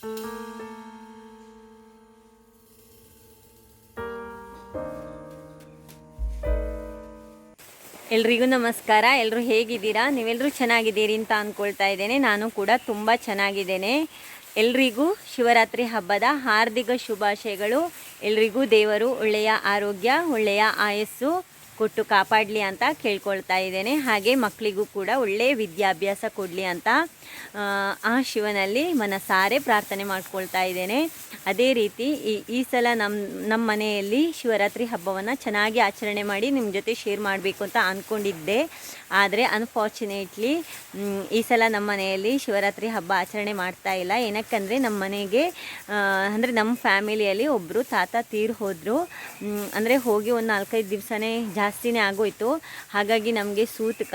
ಎಲ್ರಿಗೂ ನಮಸ್ಕಾರ. ಎಲ್ಲರೂ ಹೇಗಿದ್ದೀರಾ? ನೀವೆಲ್ಲರೂ ಚೆನ್ನಾಗಿದ್ದೀರಿ ಅಂತ ಅಂದ್ಕೊಳ್ತಾ ಇದ್ದೇನೆ. ನಾನು ಕೂಡ ತುಂಬ ಚೆನ್ನಾಗಿದ್ದೇನೆ. ಎಲ್ರಿಗೂ ಶಿವರಾತ್ರಿ ಹಬ್ಬದ ಹಾರ್ದಿಕ ಶುಭಾಶಯಗಳು. ಎಲ್ರಿಗೂ ದೇವರು ಒಳ್ಳೆಯ ಆರೋಗ್ಯ, ಒಳ್ಳೆಯ ಆಯಸ್ಸು ಕೊಟ್ಟು ಕಾಪಾಡಲಿ ಅಂತ ಕೇಳ್ಕೊಳ್ತಾ ಇದ್ದೇನೆ. ಹಾಗೆ ಮಕ್ಕಳಿಗೂ ಕೂಡ ಒಳ್ಳೆಯ ವಿದ್ಯಾಭ್ಯಾಸ ಕೊಡಲಿ ಅಂತ ಆ, ಶಿವನಲ್ಲಿ ಮನಸಾರೆ ಪ್ರಾರ್ಥನೆ ಮಾಡ್ಕೊಳ್ತಾ ಇದ್ದೇನೆ. ಅದೇ ರೀತಿ ಈ ಈ ಸಲ ನಮ್ಮ ನಮ್ಮ ಮನೆಯಲ್ಲಿ ಶಿವರಾತ್ರಿ ಹಬ್ಬವನ್ನು ಚೆನ್ನಾಗಿ ಆಚರಣೆ ಮಾಡಿ ನಿಮ್ಮ ಜೊತೆ ಶೇರ್ ಮಾಡಬೇಕು ಅಂತ ಅಂದ್ಕೊಂಡಿದ್ದೆ ಆದರೆ ಅನ್ಫಾರ್ಚುನೇಟ್ಲಿ ಈ ಸಲ ನಮ್ಮ ಮನೆಯಲ್ಲಿ ಶಿವರಾತ್ರಿ ಹಬ್ಬ ಆಚರಣೆ ಮಾಡ್ತಾ ಇಲ್ಲ. ಏನಕ್ಕಂದರೆ ನಮ್ಮ ಮನೆಗೆ ಅಂದರೆ ನಮ್ಮ ಫ್ಯಾಮಿಲಿಯಲ್ಲಿ ಒಬ್ಬರು ತಾತ ತೀರು ಹೋದರು. ಅಂದರೆ ಹೋಗಿ ಒಂದು ನಾಲ್ಕೈದು ದಿವಸನೇ ಜಾಸ್ತಿನೇ ಆಗೋಯ್ತು. ಹಾಗಾಗಿ ನಮಗೆ ಸೂತಕ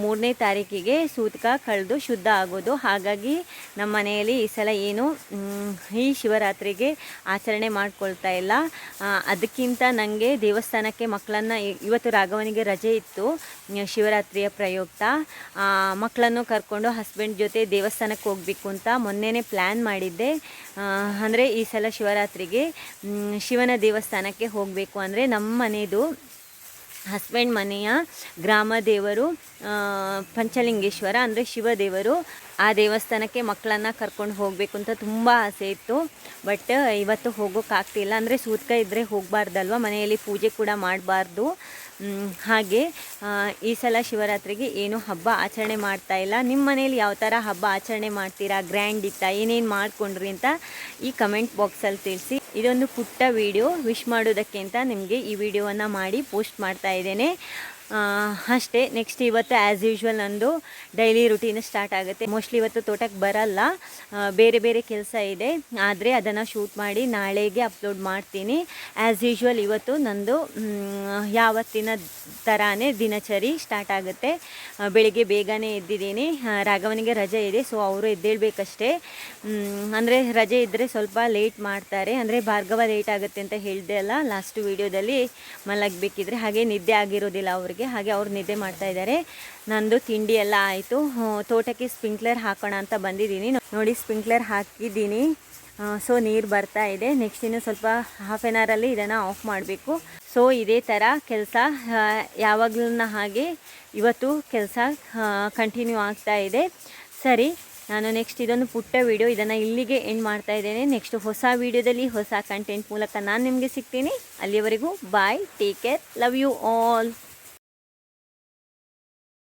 ಮೂರನೇ ತಾರೀಕಿಗೆ ಸೂತಕ ಕಳೆದು ಶುದ್ಧ ಆಗೋದು. ಹಾಗಾಗಿ ನಮ್ಮ ಮನೆಯಲ್ಲಿ ಈ ಸಲ ಏನು ಈ ಶಿವರಾತ್ರಿಗೆ ಆಚರಣೆ ಮಾಡ್ಕೊಳ್ತಾ ಇಲ್ಲ. ಅದಕ್ಕಿಂತ ನನಗೆ ದೇವಸ್ಥಾನಕ್ಕೆ ಮಕ್ಕಳನ್ನು ಇವತ್ತು ರಾಘವನಿಗೆ ರಜೆ ಇತ್ತು ಶಿವರಾತ್ರಿಯ ಪ್ರಯುಕ್ತ. ಮಕ್ಕಳನ್ನು ಕರ್ಕೊಂಡು ಹಸ್ಬೆಂಡ್ ಜೊತೆ ದೇವಸ್ಥಾನಕ್ಕೆ ಹೋಗಬೇಕು ಅಂತ ಮೊನ್ನೆನೇ ಪ್ಲ್ಯಾನ್ ಮಾಡಿದ್ದೆ. ಅಂದರೆ ಈ ಸಲ ಶಿವರಾತ್ರಿಗೆ ಶಿವನ ದೇವಸ್ಥಾನಕ್ಕೆ ಹೋಗಬೇಕು. ಅಂದರೆ ನಮ್ಮ ಮನೆಯದು ಹಸ್ಬೆಂಡ್ ಮನೆಯ ಗ್ರಾಮ ದೇವರು ಪಂಚಲಿಂಗೇಶ್ವರ, ಅಂದರೆ ಶಿವದೇವರು ಆ ದೇವಸ್ಥಾನಕ್ಕೆ ಮಕ್ಕಳನ್ನು ಕರ್ಕೊಂಡು ಹೋಗಬೇಕು ಅಂತ ತುಂಬ ಆಸೆ ಇತ್ತು. ಬಟ್ ಇವತ್ತು ಹೋಗೋಕ್ಕಾಗ್ತಿಲ್ಲ ಅಂದರೆ ಸೂತ್ಕ ಇದ್ದರೆ ಹೋಗಬಾರ್ದಲ್ವ? ಮನೆಯಲ್ಲಿ ಪೂಜೆ ಕೂಡ ಮಾಡಬಾರ್ದು. ಹಾಗೆ ಈ ಸಲ ಶಿವರಾತ್ರಿಗೆ ಏನು ಹಬ್ಬ ಆಚರಣೆ ಮಾಡ್ತಾ ಇಲ್ಲ. ನಿಮ್ಮ ಮನೇಲಿ ಯಾವ ಥರ ಹಬ್ಬ ಆಚರಣೆ ಮಾಡ್ತೀರಾ? ಗ್ರ್ಯಾಂಡ್ ಇತ್ತಾ? ಏನೇನು ಮಾಡಿಕೊಂಡ್ರಿ ಅಂತ ಈ ಕಮೆಂಟ್ ಬಾಕ್ಸಲ್ಲಿ ತಿಳಿಸಿ. ಇದೊಂದು ಪುಟ್ಟ ವಿಡಿಯೋ. ವಿಶ್ ಮಾಡೋದಕ್ಕೆ ಅಂತ ನಿಮಗೆ ಈ ವಿಡಿಯೋವನ್ನು ಮಾಡಿ ಪೋಸ್ಟ್ ಮಾಡ್ತಾ ಇದ್ದೇನೆ. ಅಷ್ಟೇ ನೆಕ್ಸ್ಟ್ ಇವತ್ತು ಆ್ಯಸ್ ಯೂಶ್ವಲ್ ನಂದು ಡೈಲಿ ರುಟೀನ್ ಸ್ಟಾರ್ಟ್ ಆಗುತ್ತೆ. ಮೋಸ್ಟ್ಲಿ ಇವತ್ತು ತೋಟಕ್ಕೆ ಬರಲ್ಲ. ಬೇರೆ ಬೇರೆ ಕೆಲಸ ಇದೆ. ಆದರೆ ಅದನ್ನು ಶೂಟ್ ಮಾಡಿ ನಾಳೆಗೆ ಅಪ್ಲೋಡ್ ಮಾಡ್ತೀನಿ. ಆ್ಯಸ್ ಯೂಶ್ವಲ್ ಇವತ್ತು ನಂದು ಯಾವತ್ತಿನ ಥರಾನೇ ದಿನಚರಿ ಸ್ಟಾರ್ಟ್ ಆಗುತ್ತೆ. ಬೆಳಿಗ್ಗೆ ಬೇಗನೆ ಎದ್ದಿದ್ದೀನಿ. ರಾಘವನಿಗೆ ರಜೆ ಇದೆ ಸೊ ಅವರು ಎದ್ದೇಳಬೇಕಷ್ಟೇ. ಅಂದರೆ ರಜೆ ಇದ್ದರೆ ಸ್ವಲ್ಪ ಲೇಟ್ ಮಾಡ್ತಾರೆ. ಅಂದರೆ ಭಾರ್ಗವ ಲೇಟ್ ಆಗುತ್ತೆ ಅಂತ ಹೇಳಿದೆ ಅಲ್ಲ ಲಾಸ್ಟ್ ವೀಡಿಯೋದಲ್ಲಿ ಮಲಗಬೇಕಿದ್ರೆ. ಹಾಗೆ ನಿದ್ದೆ ಆಗಿರೋದಿಲ್ಲ ಅವ್ರಿಗೆ, ಹಾಗೆ ಅವ್ರು ನಿದ್ದೆ ಮಾಡ್ತಾ ಇದ್ದಾರೆ. ನಂದು ತಿಂಡಿ ಎಲ್ಲ ಆಯಿತು. ತೋಟಕ್ಕೆ ಸ್ಪ್ರಿಂಕ್ಲರ್ ಹಾಕೋಣ ಅಂತ ಬಂದಿದ್ದೀನಿ. ನೋಡಿ ಸ್ಪ್ರಿಂಕ್ಲರ್ ಹಾಕಿದ್ದೀನಿ. ಸೊ ನೀರು ಬರ್ತಾ ಇದೆ. ನೆಕ್ಸ್ಟ್ ಇನ್ನು ಸ್ವಲ್ಪ ಹಾಫ್ ಆನ್ ಅವರಲ್ಲಿ ಇದನ್ನು ಆಫ್ ಮಾಡಬೇಕು. ಸೊ ಇದೇ ಥರ ಕೆಲಸ ಯಾವಾಗಲೂ ಹಾಗೆ ಇವತ್ತು ಕೆಲಸ ಕಂಟಿನ್ಯೂ ಆಗ್ತಾ ಇದೆ. ಸರಿ, ನಾನು ನೆಕ್ಸ್ಟ್ ಇದೊಂದು ಪುಟ್ಟ ವಿಡಿಯೋ ಇದನ್ನು ಇಲ್ಲಿಗೆ ಎಂಡ್ ಮಾಡ್ತಾ ಇದ್ದೇನೆ. ನೆಕ್ಸ್ಟ್ ಹೊಸ ವೀಡಿಯೋದಲ್ಲಿ ಹೊಸ ಕಂಟೆಂಟ್ ಮೂಲಕ ನಾನು ನಿಮಗೆ ಸಿಗ್ತೀನಿ. ಅಲ್ಲಿಯವರೆಗೂ bye take care love you all